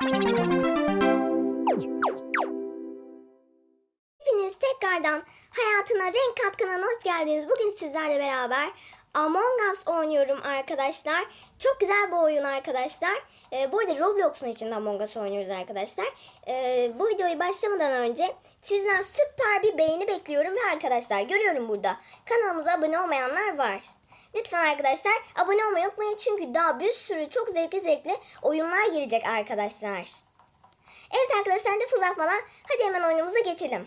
Hepiniz tekrardan hayatına renk katkına hoş geldiniz. Bugün sizlerle beraber Among Us oynuyorum arkadaşlar. Çok güzel bir oyun arkadaşlar. Ee, bu arada Roblox'un içinde Among Us oynuyoruz arkadaşlar. Ee, bu videoyu başlamadan önce sizden süper bir beğeni bekliyorum ve arkadaşlar görüyorum burada kanalımıza abone olmayanlar var. Lütfen arkadaşlar abone olmayı unutmayın çünkü daha bir sürü çok zevkli zevkli oyunlar gelecek arkadaşlar. Evet arkadaşlar laf uzatmadan hadi hemen oyunumuza geçelim.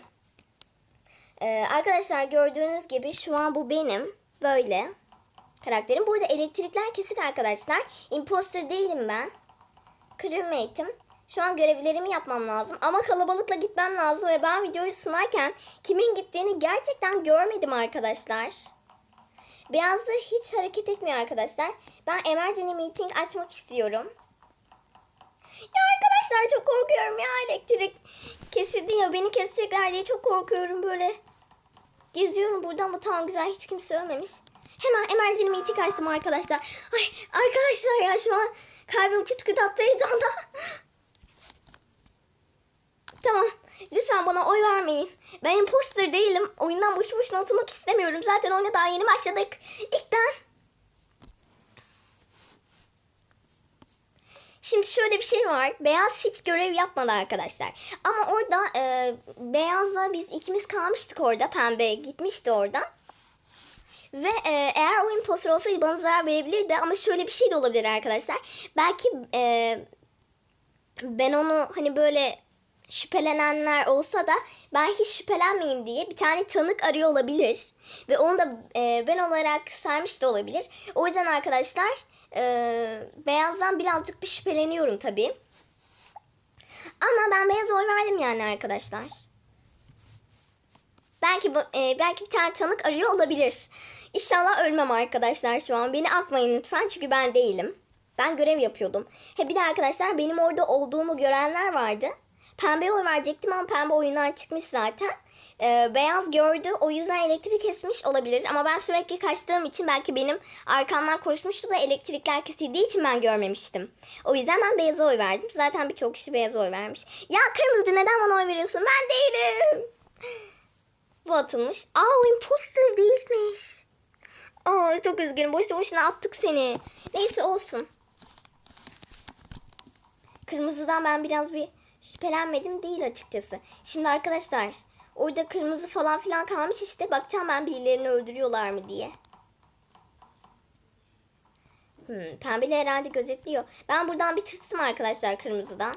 Ee, arkadaşlar gördüğünüz gibi şu an bu benim. Böyle. Karakterim. Burada elektrikler kesik arkadaşlar. Imposter değilim ben. Crewmate'im. Şu an görevlerimi yapmam lazım. Ama kalabalıkla gitmem lazım. Ve ben videoyu sunarken kimin gittiğini gerçekten görmedim arkadaşlar. Beyazlı hiç hareket etmiyor arkadaşlar. Ben emergency meeting açmak istiyorum. Ya arkadaşlar çok korkuyorum ya elektrik kesildi ya beni kesecekler diye çok korkuyorum böyle. Geziyorum buradan bu tam güzel hiç kimse ölmemiş. Hemen emergency meeting açtım arkadaşlar. Ay arkadaşlar ya şu an kalbim küt küt attı heyecandan. tamam lütfen bana oy vermeyin. Ben imposter değilim. Oyundan boşu boşuna atılmak istemiyorum. Zaten oyuna daha yeni başladık. İlkten Şimdi şöyle bir şey var. Beyaz hiç görev yapmadı arkadaşlar. Ama orada e, Beyaz'la biz ikimiz kalmıştık orada. Pembe gitmişti oradan. Ve e, eğer o imposter olsaydı bana zarar verebilirdi. Ama şöyle bir şey de olabilir arkadaşlar. Belki e, ben onu hani böyle şüphelenenler olsa da ben hiç şüphelenmeyeyim diye bir tane tanık arıyor olabilir. Ve onu da e, ben olarak saymış da olabilir. O yüzden arkadaşlar e, beyazdan birazcık bir şüpheleniyorum tabii. Ama ben beyaz oy verdim yani arkadaşlar. Belki e, belki bir tane tanık arıyor olabilir. İnşallah ölmem arkadaşlar şu an. Beni atmayın lütfen çünkü ben değilim. Ben görev yapıyordum. He bir de arkadaşlar benim orada olduğumu görenler vardı. Pembe oy verecektim ama pembe oyundan çıkmış zaten. Ee, beyaz gördü o yüzden elektrik kesmiş olabilir. Ama ben sürekli kaçtığım için belki benim arkamdan koşmuştu da elektrikler kesildiği için ben görmemiştim. O yüzden ben beyaza oy verdim. Zaten birçok kişi beyaza oy vermiş. Ya kırmızı neden bana oy veriyorsun? Ben değilim. Bu atılmış. Aa o imposter değilmiş. Aa çok üzgünüm. Boşu boşuna attık seni. Neyse olsun. Kırmızıdan ben biraz bir şüphelenmedim değil açıkçası. Şimdi arkadaşlar orada kırmızı falan filan kalmış işte. Bakacağım ben birilerini öldürüyorlar mı diye. Hmm, pembeli herhalde gözetliyor. Ben buradan bir tırstım arkadaşlar kırmızıdan.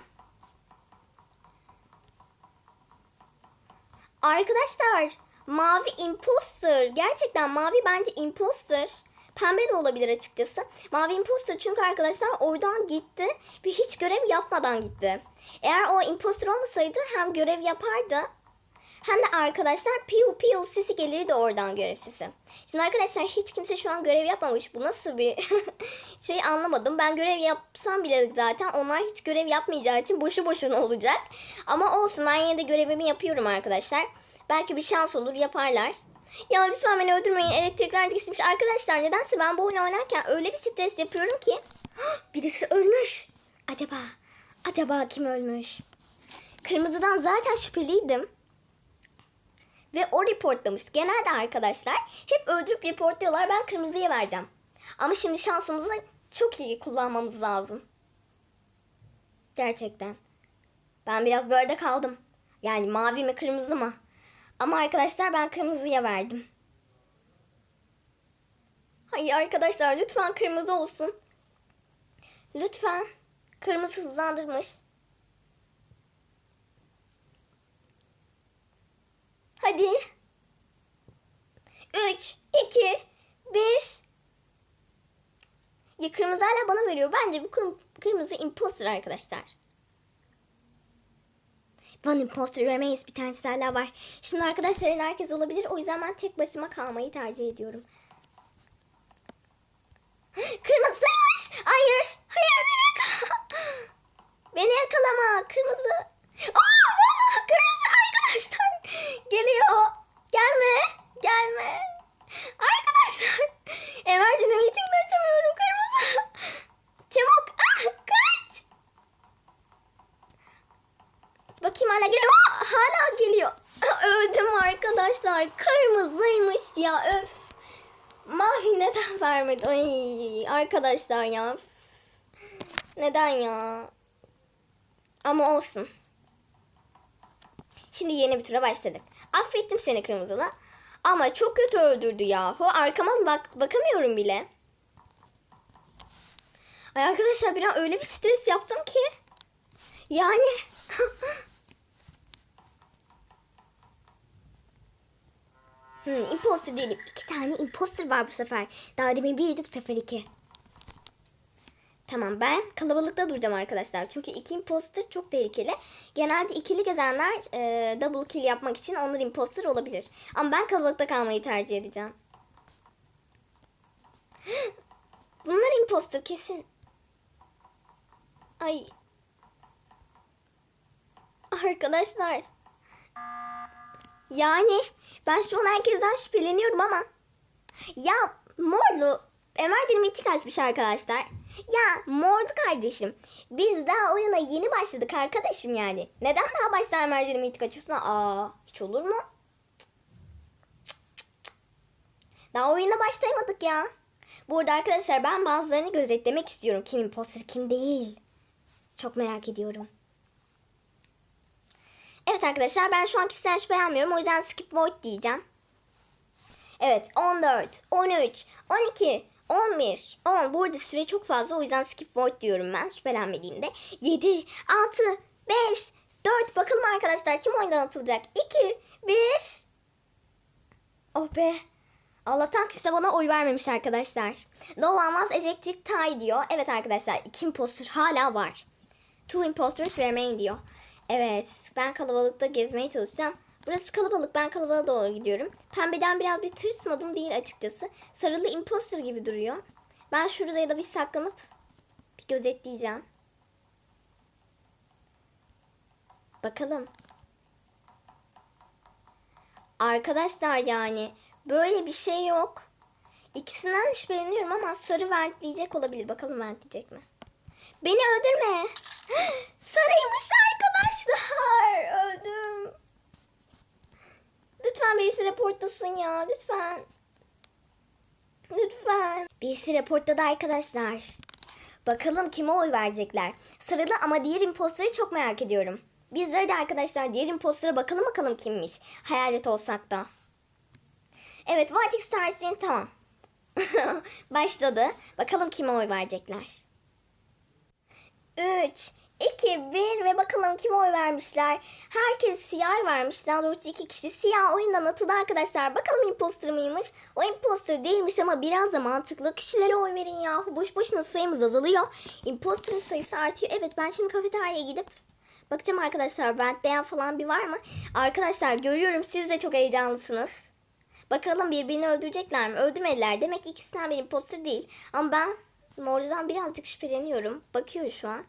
Arkadaşlar mavi imposter. Gerçekten mavi bence imposter. Pembe de olabilir açıkçası. Mavi imposter çünkü arkadaşlar oradan gitti ve hiç görev yapmadan gitti. Eğer o imposter olmasaydı hem görev yapardı hem de arkadaşlar piu piu sesi gelirdi oradan görev sesi. Şimdi arkadaşlar hiç kimse şu an görev yapmamış. Bu nasıl bir şey anlamadım. Ben görev yapsam bile zaten onlar hiç görev yapmayacağı için boşu boşuna olacak. Ama olsun ben yine de görevimi yapıyorum arkadaşlar. Belki bir şans olur yaparlar. Ya lütfen beni öldürmeyin. Elektrikler kesilmiş. Arkadaşlar nedense ben bu oyunu oynarken öyle bir stres yapıyorum ki. Birisi ölmüş. Acaba, acaba kim ölmüş? Kırmızıdan zaten şüpheliydim. Ve o reportlamış. Genelde arkadaşlar hep öldürüp reportluyorlar. Ben kırmızıya vereceğim. Ama şimdi şansımızı çok iyi kullanmamız lazım. Gerçekten. Ben biraz böyle kaldım. Yani mavi mi kırmızı mı? Ama arkadaşlar ben kırmızıya verdim. Hayır arkadaşlar lütfen kırmızı olsun. Lütfen. Kırmızı hızlandırmış. Hadi. 3, 2, 1. Ya kırmızı hala bana veriyor. Bence bu kırm- kırmızı imposter arkadaşlar. One imposter veremeyiz. Bir tanesi hala var. Şimdi arkadaşların herkes olabilir. O yüzden ben tek başıma kalmayı tercih ediyorum. Hayır. Hayır beni yakala. Beni yakalama. Kırmızı. Aa, kırmızı arkadaşlar. Geliyor. Gelme. Gelme. Arkadaşlar. Emergency meeting'de açamıyorum kırmızı. Çabuk. Ah, kaç. Bakayım hala geliyor. Aa, hala geliyor. Öldüm arkadaşlar. Kırmızıymış ya öf. Mavi neden vermedi? Ay arkadaşlar ya. Neden ya? Ama olsun. Şimdi yeni bir tura başladık. Affettim seni kırmızılı. Ama çok kötü öldürdü yahu. Arkama bak bakamıyorum bile. Ay arkadaşlar bir an öyle bir stres yaptım ki. Yani. hmm, imposter değilim. İki tane imposter var bu sefer. Daha demin biriydi bu sefer iki. Tamam ben kalabalıkta duracağım arkadaşlar. Çünkü iki imposter çok tehlikeli. Genelde ikili gezenler e, double kill yapmak için onlar imposter olabilir. Ama ben kalabalıkta kalmayı tercih edeceğim. Bunlar imposter kesin. Ay. Arkadaşlar. Yani ben şu an herkesten şüpheleniyorum ama. Ya Morlu Emerging Mythic açmış arkadaşlar. Ya Morlu kardeşim. Biz daha oyuna yeni başladık arkadaşım yani. Neden daha başta Emerging Mythic açıyorsun? Aa hiç olur mu? Daha oyuna başlayamadık ya. Burada arkadaşlar ben bazılarını gözetlemek istiyorum. Kim imposter kim değil. Çok merak ediyorum. Evet arkadaşlar ben şu an kimseden şüphelenmiyorum. O yüzden skip void diyeceğim. Evet 14, 13, 12, 11, 10. Burada süre çok fazla o yüzden skip void diyorum ben şüphelenmediğimde. 7, 6, 5, 4. Bakalım arkadaşlar kim oyundan atılacak? 2, 1. Oh be. Allah'tan kimse bana oy vermemiş arkadaşlar. One was ejected tie diyor. Evet arkadaşlar iki imposter hala var. Two imposters remain diyor. Evet ben kalabalıkta gezmeye çalışacağım. Burası kalabalık ben kalabalığa doğru gidiyorum. Pembeden biraz bir tırsmadım değil açıkçası. Sarılı imposter gibi duruyor. Ben şurada ya da bir saklanıp bir gözetleyeceğim. Bakalım. Arkadaşlar yani böyle bir şey yok. İkisinden de şüpheleniyorum ama sarı ventleyecek olabilir. Bakalım ventleyecek mi? Beni öldürme. Sarıymış arkadaşlar. Öldüm. Lütfen birisi reportlasın ya. Lütfen. Lütfen. Birisi reportladı arkadaşlar. Bakalım kime oy verecekler. Sarılı ama diğer imposterı çok merak ediyorum. Biz de arkadaşlar diğer impostora bakalım bakalım kimmiş. Hayalet olsak da. Evet White Stars'in tamam. Başladı. Bakalım kime oy verecekler. 3, 2, 1 ve bakalım kime oy vermişler. Herkes siyah vermiş. Daha doğrusu iki kişi siyah oyundan atıldı arkadaşlar. Bakalım imposter mıymış? O imposter değilmiş ama biraz da mantıklı. Kişilere oy verin ya. Boş boşuna sayımız azalıyor. Imposter'ın sayısı artıyor. Evet ben şimdi kafeteryaya gidip bakacağım arkadaşlar. Bentleyen falan bir var mı? Arkadaşlar görüyorum siz de çok heyecanlısınız. Bakalım birbirini öldürecekler mi? Öldürmediler. Demek ki ikisinden bir imposter değil. Ama ben Morlu'dan birazcık şüpheleniyorum. Bakıyor şu an.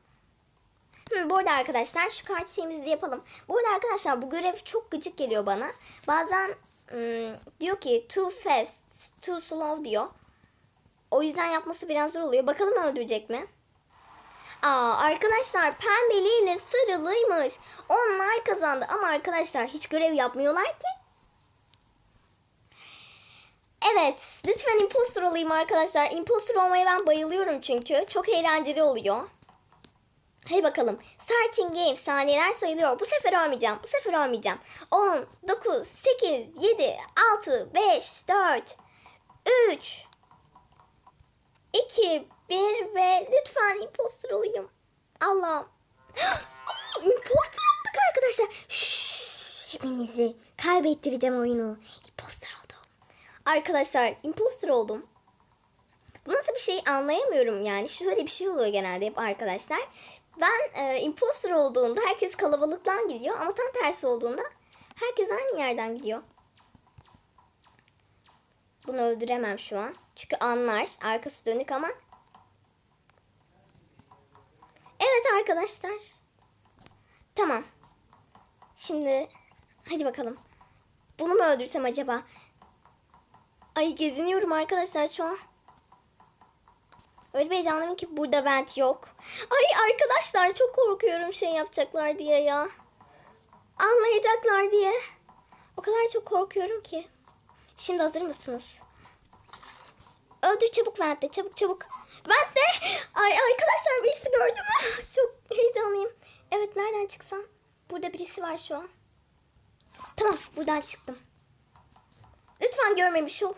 Hı, bu arada arkadaşlar şu kart şeyimizi yapalım. Bu arada arkadaşlar bu görev çok gıcık geliyor bana. Bazen ım, diyor ki too fast, too slow diyor. O yüzden yapması biraz zor oluyor. Bakalım öldürecek mi? Aa arkadaşlar pembeliğine sarılıymış. Onlar kazandı ama arkadaşlar hiç görev yapmıyorlar ki. Evet, lütfen imposter olayım arkadaşlar. Imposter olmaya ben bayılıyorum çünkü. Çok eğlenceli oluyor. Hadi bakalım. Starting game saniyeler sayılıyor. Bu sefer olmayacağım. Bu sefer olmayacağım. 10, 9, 8, 7, 6, 5, 4, 3, 2, 1 ve lütfen imposter olayım. Allah'ım. imposter olduk arkadaşlar. Şşş, hepinizi kaybettireceğim oyunu. Imposter oldum. Arkadaşlar imposter oldum. Bu nasıl bir şey anlayamıyorum yani. Şöyle bir şey oluyor genelde hep arkadaşlar. Ben e, imposter olduğunda herkes kalabalıktan gidiyor ama tam tersi olduğunda herkes aynı yerden gidiyor. Bunu öldüremem şu an. Çünkü anlar. Arkası dönük ama. Evet arkadaşlar. Tamam. Şimdi hadi bakalım. Bunu mu öldürsem acaba? Ay geziniyorum arkadaşlar şu an. Öyle bir heyecanlıyım ki burada vent yok. Ay arkadaşlar çok korkuyorum şey yapacaklar diye ya. anlayacaklar diye. O kadar çok korkuyorum ki. Şimdi hazır mısınız? Öldür çabuk Vent'te çabuk çabuk. Vent'te! Ay arkadaşlar birisi gördü mü? Çok heyecanlıyım. Evet nereden çıksam? Burada birisi var şu an. Tamam buradan çıktım. Lütfen görmemiş ol.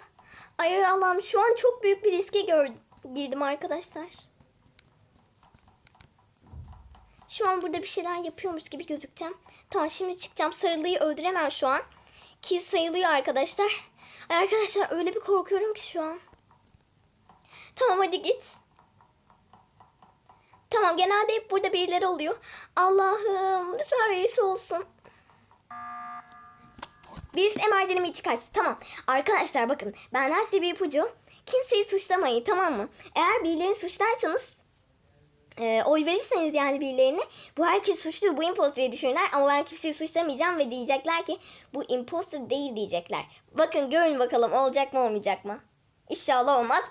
Ay Allah'ım şu an çok büyük bir riske gör- girdim arkadaşlar. Şu an burada bir şeyler yapıyormuş gibi gözükeceğim. Tamam şimdi çıkacağım. Sarılıyı öldüremem şu an. Ki sayılıyor arkadaşlar. Arkadaşlar öyle bir korkuyorum ki şu an. Tamam hadi git. Tamam genelde hep burada birileri oluyor. Allah'ım lütfen birisi olsun. Birisi emergenime içi kaçtı. Tamam. Arkadaşlar bakın benden size bir ipucu. Kimseyi suçlamayın tamam mı? Eğer birilerini suçlarsanız e, oy verirseniz yani birilerine bu herkes suçlu bu imposter diye düşünürler ama ben kimseyi suçlamayacağım ve diyecekler ki bu imposter değil diyecekler. Bakın görün bakalım olacak mı olmayacak mı? İnşallah olmaz.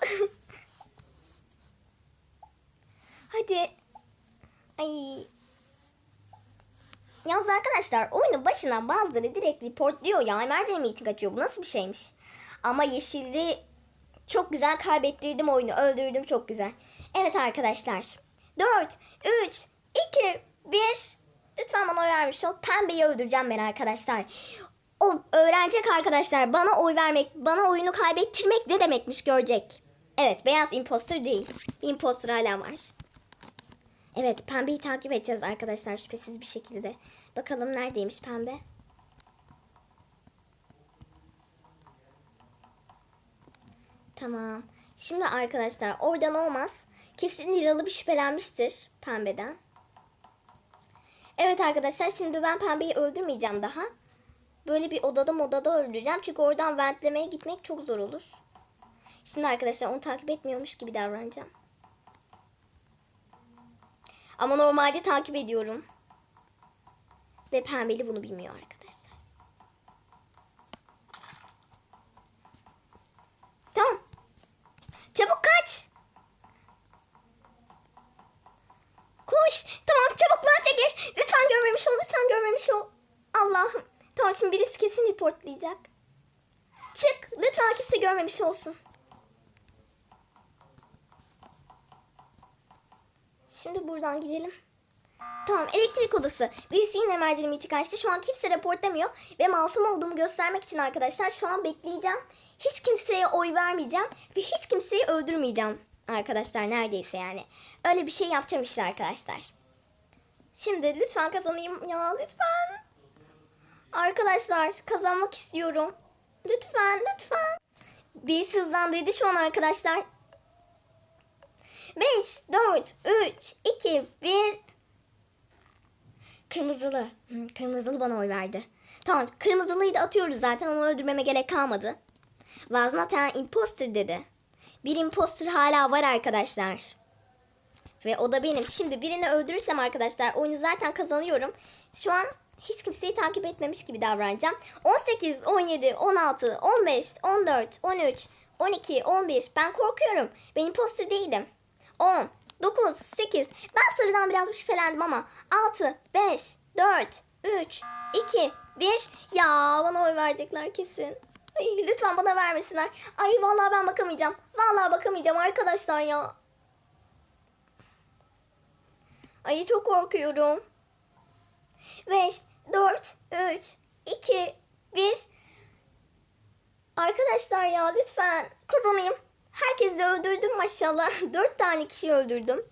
Hadi. Ay. Yalnız arkadaşlar oyunun başından bazıları direkt reportluyor ya. Emergency meeting açıyor. Bu nasıl bir şeymiş? Ama yeşilli çok güzel kaybettirdim oyunu. Öldürdüm çok güzel. Evet arkadaşlar. 4, 3, 2, 1. Lütfen bana oy vermiş ol. Pembeyi öldüreceğim ben arkadaşlar. O öğrenecek arkadaşlar. Bana oy vermek, bana oyunu kaybettirmek ne demekmiş görecek. Evet beyaz imposter değil. Bir imposter hala var. Evet pembeyi takip edeceğiz arkadaşlar şüphesiz bir şekilde. Bakalım neredeymiş pembe. Tamam. Şimdi arkadaşlar oradan olmaz. Kesin Lilalı bir şüphelenmiştir pembeden. Evet arkadaşlar şimdi ben pembeyi öldürmeyeceğim daha. Böyle bir odada modada öldüreceğim. Çünkü oradan ventlemeye gitmek çok zor olur. Şimdi arkadaşlar onu takip etmiyormuş gibi davranacağım. Ama normalde takip ediyorum. Ve pembeli bunu bilmiyor arkadaşlar. Tamam. Çabuk kaç. Koş. Tamam çabuk bence gir. Lütfen görmemiş ol. Lütfen görmemiş ol. Allah'ım. Tamam şimdi birisi kesin reportlayacak. Çık. Lütfen kimse görmemiş olsun. Şimdi buradan gidelim. Tamam elektrik odası. Birisi yine emergency meeting açtı. Şu an kimse reportlamıyor. Ve masum olduğumu göstermek için arkadaşlar şu an bekleyeceğim. Hiç kimseye oy vermeyeceğim. Ve hiç kimseyi öldürmeyeceğim. Arkadaşlar neredeyse yani. Öyle bir şey yapacağım işte arkadaşlar. Şimdi lütfen kazanayım ya lütfen. Arkadaşlar kazanmak istiyorum. Lütfen lütfen. Birisi hızlandırdı şu an arkadaşlar. 5, 4, 3, 2, 1. Kırmızılı. Hı, Kırmızılı bana oy verdi. Tamam kırmızılıyı da atıyoruz zaten onu öldürmeme gerek kalmadı. Was imposter dedi. Bir imposter hala var arkadaşlar. Ve o da benim. Şimdi birini öldürürsem arkadaşlar oyunu zaten kazanıyorum. Şu an hiç kimseyi takip etmemiş gibi davranacağım. 18, 17, 16, 15, 14, 13, 12, 11. Ben korkuyorum. Ben imposter değilim. 10, 9, 8. Ben sarıdan biraz şüphelendim ama. 6, 5, 4, 3, 2, 1. Ya bana oy verecekler kesin. Ay, lütfen bana vermesinler. Ay vallahi ben bakamayacağım. Vallahi bakamayacağım arkadaşlar ya. Ay çok korkuyorum. 5, 4, 3, 2, 1. Arkadaşlar ya lütfen kazanayım. Herkesi öldürdüm maşallah. 4 tane kişi öldürdüm.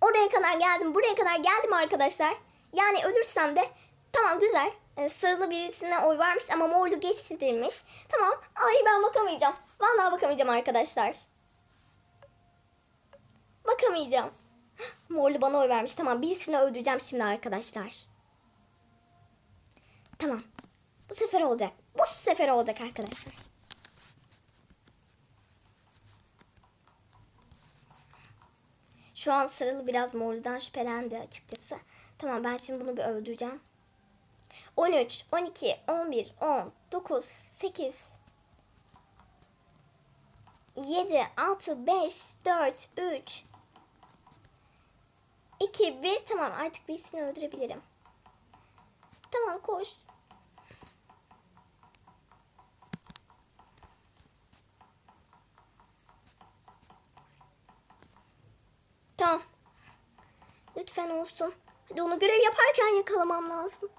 Oraya kadar geldim, buraya kadar geldim arkadaşlar. Yani ölürsem de tamam güzel. Ee, sıralı birisine oy vermiş ama morlu geçtirmiş. Tamam. Ay ben bakamayacağım. Vallahi bakamayacağım arkadaşlar. Bakamayacağım. Morlu bana oy vermiş. Tamam birisini öldüreceğim şimdi arkadaşlar. Tamam. Bu sefer olacak. Bu sefer olacak arkadaşlar. Şu an sıralı biraz morludan şüphelendi açıkçası. Tamam ben şimdi bunu bir öldüreceğim. 13, 12, 11, 10, 9, 8, 7, 6, 5, 4, 3, 2, 1. Tamam artık birisini öldürebilirim. Tamam koş. Tamam. Lütfen olsun. Hadi onu görev yaparken yakalamam lazım.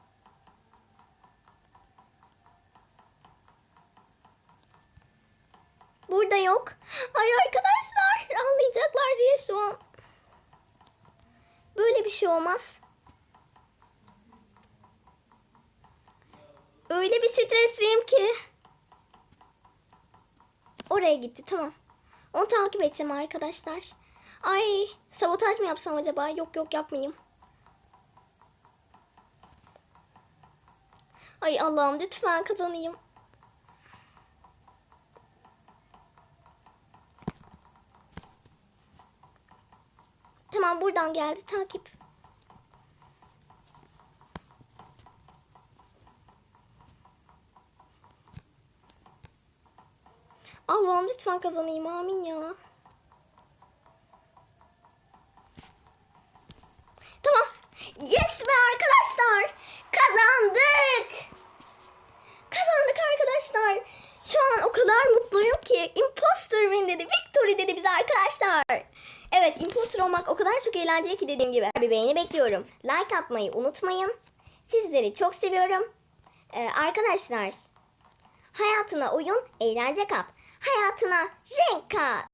Burada yok. Ay arkadaşlar anlayacaklar diye şu an. Böyle bir şey olmaz. Öyle bir stresliyim ki. Oraya gitti tamam. Onu takip edeceğim arkadaşlar. Ay sabotaj mı yapsam acaba? Yok yok yapmayayım. Ay Allah'ım lütfen kazanayım. Tamam buradan geldi takip. Allah'ım lütfen kazanayım amin ya. Tamam. Yes be arkadaşlar. Kazandık. Kazandık arkadaşlar. Şu an o kadar mutluyum ki imposter win dedi. Victory dedi bize arkadaşlar. Evet imposter olmak o kadar çok eğlenceli ki dediğim gibi. Bir beğeni bekliyorum. Like atmayı unutmayın. Sizleri çok seviyorum. Ee, arkadaşlar hayatına oyun eğlence kat. Hayatına renk kat.